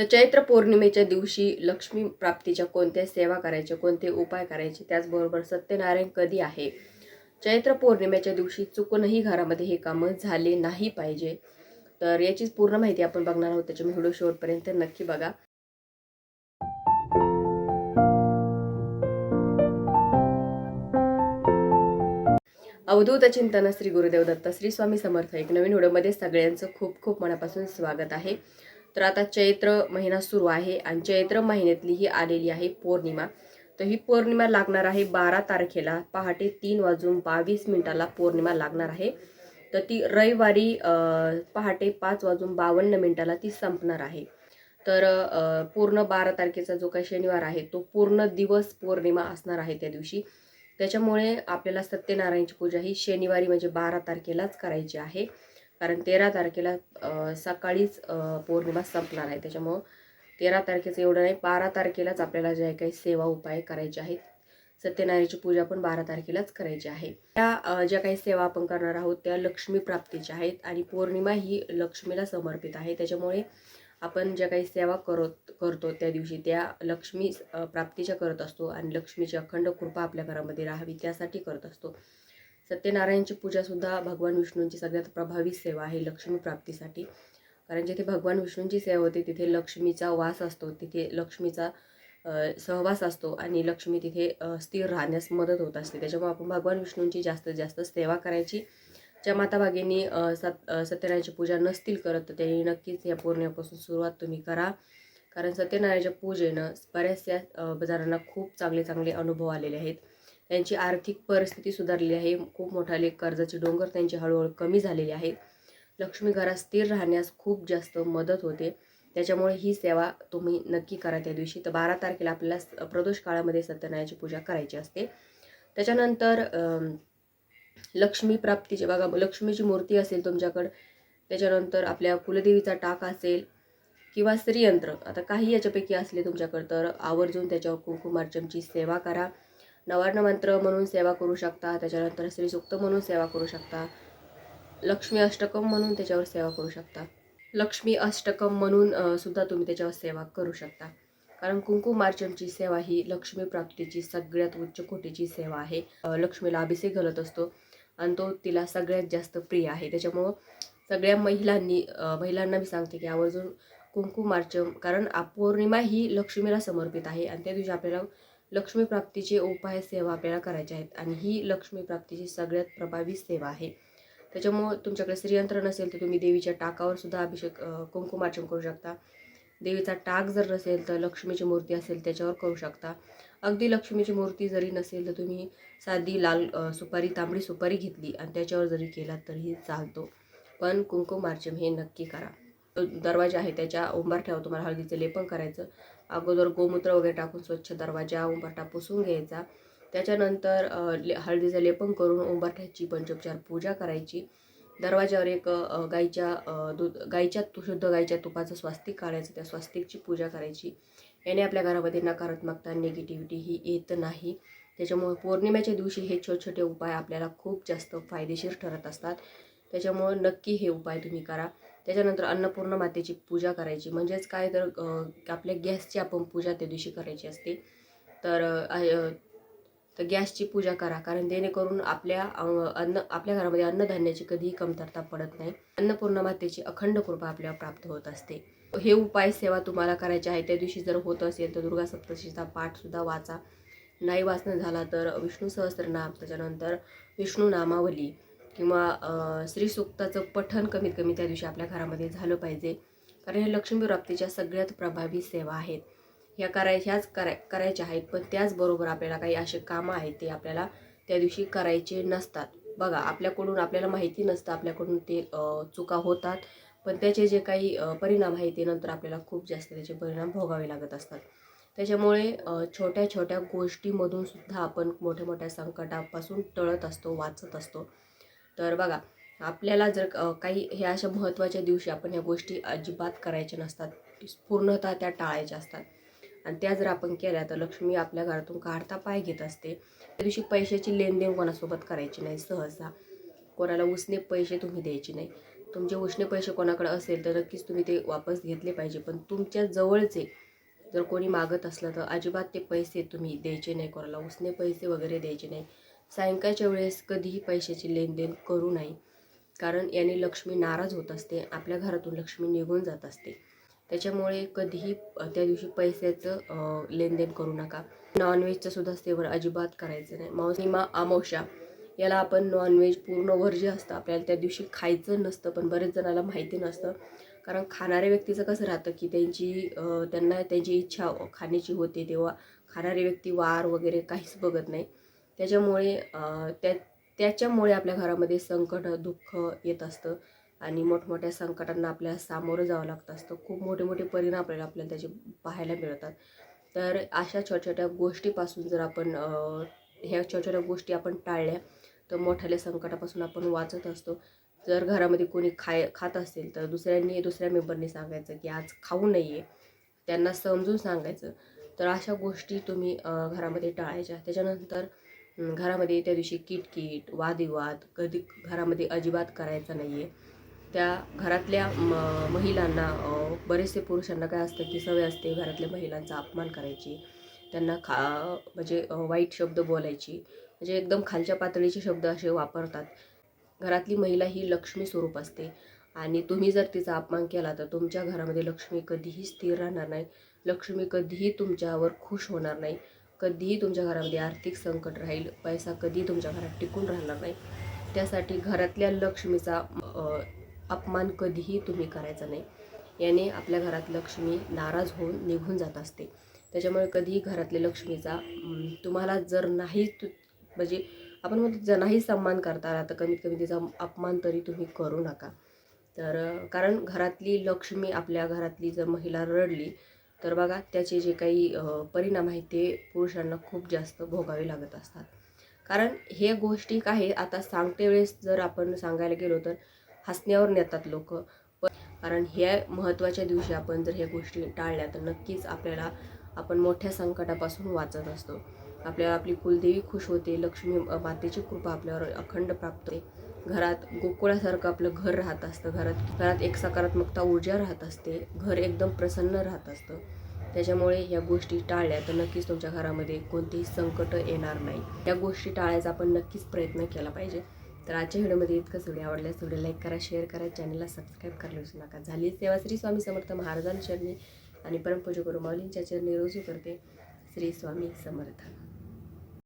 तर चैत्र पौर्णिमेच्या दिवशी लक्ष्मी प्राप्तीच्या कोणत्या सेवा करायच्या कोणते उपाय करायचे त्याचबरोबर सत्यनारायण कधी आहे? चैत्र पौर्णिमेच्या दिवशी चुकूनही घरामध्ये हे कामं झाले नाही पाहिजे. तर याचीच पूर्ण माहिती आपण बघणार आहोत. त्याच्या व्हिडिओ शेवटपर्यंत नक्की बघा. अवधूत चिंतन श्री गुरुदेव दत्त श्री स्वामी समर्थ एक नवीन व्हिडिओमध्ये सगळ्यांचं खूप खूप मनापासून स्वागत आहे. तर आता चैत्र महिना सुरू आहे आणि चैत्र महिन्यातली ही आलेली आहे पौर्णिमा. तर ही पौर्णिमा लागणार आहे बारा तारखेला. पहाटे तीन वाजून बावीस मिनिटाला पौर्णिमा लागणार आहे. तर ती रविवारी पहाटे पाच वाजून बावन्न मिनिटाला ती संपणार आहे. तर पूर्ण बारा तारखेचा जो काही शनिवार आहे तो पूर्ण दिवस पौर्णिमा असणार आहे त्या दिवशी. त्याच्यामुळे आपल्याला सत्यनारायणची पूजा ही शनिवारी म्हणजे बारा तारखेलाच करायची आहे. कारण तेरा तारखेला सकाळीच पौर्णिमा संपणार आहे. त्याच्यामुळं तेरा तारखेचं एवढं नाही बारा तारखेलाच आपल्याला ज्या काही सेवा उपाय करायचे आहेत. सत्यनारायणाची पूजा पण बारा तारखेलाच करायची आहे. त्या ज्या काही सेवा आपण करणार आहोत त्या लक्ष्मी प्राप्तीच्या आहेत आणि पौर्णिमा ही लक्ष्मीला समर्पित आहे. त्याच्यामुळे आपण ज्या काही सेवा करत करतो त्या दिवशी त्या लक्ष्मी प्राप्तीच्या करत असतो आणि लक्ष्मीची अखंड कृपा आपल्या घरामध्ये राहावी त्यासाठी करत असतो. सत्यनारायणची पूजासुद्धा भगवान विष्णूंची सगळ्यात प्रभावी सेवा आहे लक्ष्मी प्राप्तीसाठी. कारण जिथे भगवान विष्णूंची सेवा होते तिथे लक्ष्मीचा वास असतो तिथे लक्ष्मीचा सहवास असतो आणि लक्ष्मी तिथे स्थिर राहण्यास मदत होत असते. त्याच्यामुळे आपण भगवान विष्णूंची जास्तीत जास्त सेवा करायची. ज्या माता भागिनी सत सत्यनारायणची पूजा नसतील करत तर त्यांनी नक्कीच या पौर्णिमेपासून सुरुवात तुम्ही करा. कारण सत्यनारायणच्या पूजेनं बऱ्याचशा बाजारांना जणांना खूप चांगले चांगले अनुभव आलेले आहेत. त्यांची आर्थिक परिस्थिती सुधारलेली आहे. खूप मोठाले कर्जाचे डोंगर त्यांची हळूहळू कमी झालेले आहेत. लक्ष्मी घरात स्थिर राहण्यास खूप जास्त मदत होते. त्याच्यामुळे ही सेवा तुम्ही नक्की करा त्या दिवशी. तर बारा तारखेला आपल्याला स- प्रदोष काळामध्ये सत्यनारायणची पूजा करायची असते. त्याच्यानंतर लक्ष्मी प्राप्तीचे बघा लक्ष्मीची मूर्ती असेल तुमच्याकडं त्याच्यानंतर आपल्या कुलदेवीचा टाक असेल किंवा स्त्रीयंत्र आता काही याच्यापैकी असले तुमच्याकडं तर आवर्जून त्याच्यावर कुंकुमार्चमची सेवा करा. नवर्ण मंत्र म्हणून सेवा करू शकता त्याच्यानंतर श्रीसूक्त म्हणून सेवा करू शकता लक्ष्मी अष्टकम म्हणून त्याच्यावर सेवा करू शकता. लक्ष्मी अष्टकम म्हणून सुद्धा तुम्ही त्याच्यावर सेवा करू शकता. कारण कुंकुमार्चनची सेवा ही लक्ष्मी प्राप्तीची सगळ्यात उच्च कोटीची सेवा आहे. लक्ष्मीला अभिषेक घालत असतो आणि तो तिला सगळ्यात जास्त प्रिय आहे. त्याच्यामुळं सगळ्या महिलांनी महिलांना मी सांगते की आवर्जून कुंकुमार्चन कारण पौर्णिमा ही लक्ष्मीला समर्पित आहे आणि त्या दिवशी आपल्याला लक्ष्मी प्राप्तीचे उपाय सेवा आपल्याला करायच्या आहेत. आणि ही लक्ष्मी प्राप्तीची सगळ्यात प्रभावी सेवा आहे. त्याच्यामुळं तुमच्याकडे श्रीयंत्र नसेल तर तुम्ही देवीच्या टाकावर सुद्धा अभिषेक कुंकुमार्चन करू शकता. देवीचा टाक जर नसेल तर लक्ष्मीची मूर्ती असेल त्याच्यावर करू शकता. अगदी लक्ष्मीची मूर्ती जरी नसेल तर तुम्ही साधी लाल सुपारी तांबडी सुपारी घेतली आणि त्याच्यावर जरी केला तरीही चालतो. पण कुंकुमार्चम हे नक्की करा. दरवाजा आहे त्याच्या उंबरठ्यावर तुम्हाला हळदीचं लेपन करायचं. अगोदर गोमूत्र वगैरे टाकून स्वच्छ दरवाजा उंबरठा पुसून घ्यायचा. त्याच्यानंतर ले हळदीचं लेपन करून उंबरठ्याची पंचोपचार पूजा करायची. दरवाजावर एक गाईच्या दूध गाईच्या शुद्ध गाईच्या तुपाचं स्वास्तिक काढायचं त्या स्वास्तिकची पूजा करायची. याने आपल्या घरामध्ये नकारात्मकता निगेटिव्हिटी ही येत नाही. त्याच्यामुळे पौर्णिमेच्या दिवशी हे छोटे छोटे उपाय आपल्याला खूप जास्त फायदेशीर ठरत असतात. त्याच्यामुळं नक्की हे उपाय तुम्ही करा. त्याच्यानंतर अन्नपूर्ण मातेची पूजा करायची. म्हणजेच काय तर आपल्या गॅसची आपण पूजा त्या दिवशी करायची असते. तर तर गॅसची पूजा करा. कारण जेणेकरून आपल्या अन्न आपल्या घरामध्ये अन्नधान्याची कधीही कमतरता पडत नाही. अन्नपूर्ण मातेची अखंड कृपा आपल्याला प्राप्त होत असते. हे उपाय सेवा तुम्हाला करायचे आहे. त्या दिवशी जर होत असेल तर दुर्गा सप्तशीचा पाठसुद्धा वाचा. नाही वाचणं झाला तर विष्णू सहस्त्रनाम त्याच्यानंतर विष्णू नामावली. किंवा अ, श्रीसूक्ताचं पठण कमीत कमी त्या दिवशी आपल्या घरामध्ये झालं पाहिजे. कारण हे लक्ष्मी प्राप्तीच्या सगळ्यात प्रभावी सेवा आहेत. ह्या कराय ह्याच कराय करायच्या आहेत पण त्याचबरोबर आपल्याला काही असे कामं आहेत ते आपल्याला त्या दिवशी करायचे नसतात. बघा आपल्याकडून आपल्याला माहिती नसतं आपल्याकडून ते चुका होतात. पण त्याचे जे काही परिणाम आहेत ते नंतर आपल्याला खूप जास्त त्याचे परिणाम भोगावे लागत असतात. त्याच्यामुळे छोट्या छोट्या गोष्टीमधून सुद्धा आपण मोठ्या मोठ्या संकटापासून टळत असतो वाचत असतो. तर बघा आपल्याला जर काही ह्या अशा महत्त्वाच्या दिवशी आपण ह्या गोष्टी अजिबात करायच्या नसतात. पूर्णतः त्या टाळायच्या असतात. आणि त्या जर आपण केल्या तर लक्ष्मी आपल्या घरातून काढता पाय घेत असते. त्या दिवशी पैशाची लेनदेन कोणासोबत करायची नाही सहसा. कोणाला उसने पैसे तुम्ही द्यायचे नाही. तुमचे उसने पैसे कोणाकडे असेल तर नक्कीच तुम्ही ते वापस घेतले पाहिजे. पण तुमच्या जवळचे जर कोणी मागत असलं तर अजिबात ते पैसे तुम्ही द्यायचे नाही. कोणाला उसने पैसे वगैरे द्यायचे नाही. सायंकाळच्या वेळेस कधीही पैशाची लेनदेन करू नये. कारण याने लक्ष्मी नाराज होत असते आपल्या घरातून लक्ष्मी निघून जात असते. त्याच्यामुळे कधीही त्या दिवशी पैशाचं लेनदेन करू नका. नॉनव्हेजचं सुद्धा सेवन अजिबात करायचं नाही. मौसिमा अमावस्या याला आपण नॉनव्हेज पूर्ण जे असतं आपल्याला त्या दिवशी खायचं नसतं पण बरेच जणाला माहिती नसतं. कारण खाणाऱ्या व्यक्तीचं कसं राहतं की त्यांची त्यांना त्यांची इच्छा खाण्याची होते तेव्हा. खाणारी व्यक्ती वार वगैरे काहीच बघत नाही. त्याच्यामुळे त्या त्याच्यामुळे आपल्या घरामध्ये संकट दुःख येत असतं. आणि मोठमोठ्या संकटांना आपल्याला सामोरं जावं लागत असतं. खूप मोठे मोठे परिणाम आपल्याला आपल्याला त्याचे पाहायला मिळतात. तर अशा छोट्या छोट्या गोष्टीपासून जर आपण ह्या छोट्या छोट्या गोष्टी आपण टाळल्या तर मोठ्याल्या संकटापासून आपण वाचत असतो. जर घरामध्ये कोणी खाय खात असेल तर दुसऱ्यांनी दुसऱ्या मेंबरनी सांगायचं की आज खाऊ नये त्यांना समजून सांगायचं. तर अशा गोष्टी तुम्ही घरामध्ये टाळायच्या. त्याच्यानंतर घरामध्ये त्या दिवशी किटकिट वादविवाद कधी घरामध्ये अजिबात करायचा नाही आहे त्या घरातल्या म महिलांना बरेचसे पुरुषांना काय असतं की सवय असते घरातल्या महिलांचा अपमान करायची. त्यांना खा म्हणजे वाईट शब्द बोलायची. म्हणजे एकदम खालच्या पातळीचे शब्द असे वापरतात. घरातली महिला ही लक्ष्मी स्वरूप असते. आणि तुम्ही जर तिचा अपमान केला तर तुमच्या घरामध्ये लक्ष्मी कधीही स्थिर राहणार नाही. लक्ष्मी कधीही तुमच्यावर खुश होणार नाही. कधीही तुमच्या घरामध्ये आर्थिक संकट राहील पैसा कधीही तुमच्या घरात टिकून राहणार नाही. त्यासाठी घरातल्या लक्ष्मीचा अपमान कधीही तुम्ही करायचा नाही. याने आपल्या घरात लक्ष्मी नाराज होऊन निघून जात असते. त्याच्यामुळे कधीही घरातल्या लक्ष्मीचा तुम्हाला जर नाही तु म्हणजे आपण म्हणतो जर नाही सन्मान करता आला तर कमीत कमी तिचा अपमान तरी तुम्ही करू नका. तर कारण घरातली लक्ष्मी आपल्या घरातली जर महिला रडली तर बघा त्याचे जे काही परिणाम आहेत ते पुरुषांना खूप जास्त भोगावे लागत असतात. कारण हे गोष्टी काय आता सांगते वेळेस जर आपण सांगायला गेलो तर हसण्यावर नेतात लोक. कारण ह्या महत्त्वाच्या दिवशी आपण जर ह्या गोष्टी टाळल्या तर नक्कीच आपल्याला आपण मोठ्या संकटापासून वाचत असतो. आपल्याला आपली कुलदेवी खुश होते लक्ष्मी मातेची कृपा आपल्यावर अखंड प्राप्त होते. घरात गोकुळासारखं आपलं घर राहत असतं. घरात घरात एक सकारात्मकता ऊर्जा राहत असते. घर एकदम प्रसन्न राहत असतं. त्याच्यामुळे या गोष्टी टाळल्या तर नक्कीच तुमच्या घरामध्ये कोणतेही संकट येणार नाही. या गोष्टी टाळायचा आपण नक्कीच प्रयत्न केला पाहिजे. तर आजच्या व्हिडिओमध्ये इतकंच. व्हिडिओ आवडल्यास व्हिडिओ लाईक करा शेअर करा चॅनलला सबस्क्राईब करायला विसरू नका. झाली तेव्हा श्री स्वामी समर्थ महाराजांच्या चरणी. आणि परमपूज गुरु माऊलींच्या चरणी रोजू करते श्री स्वामी समर्थ.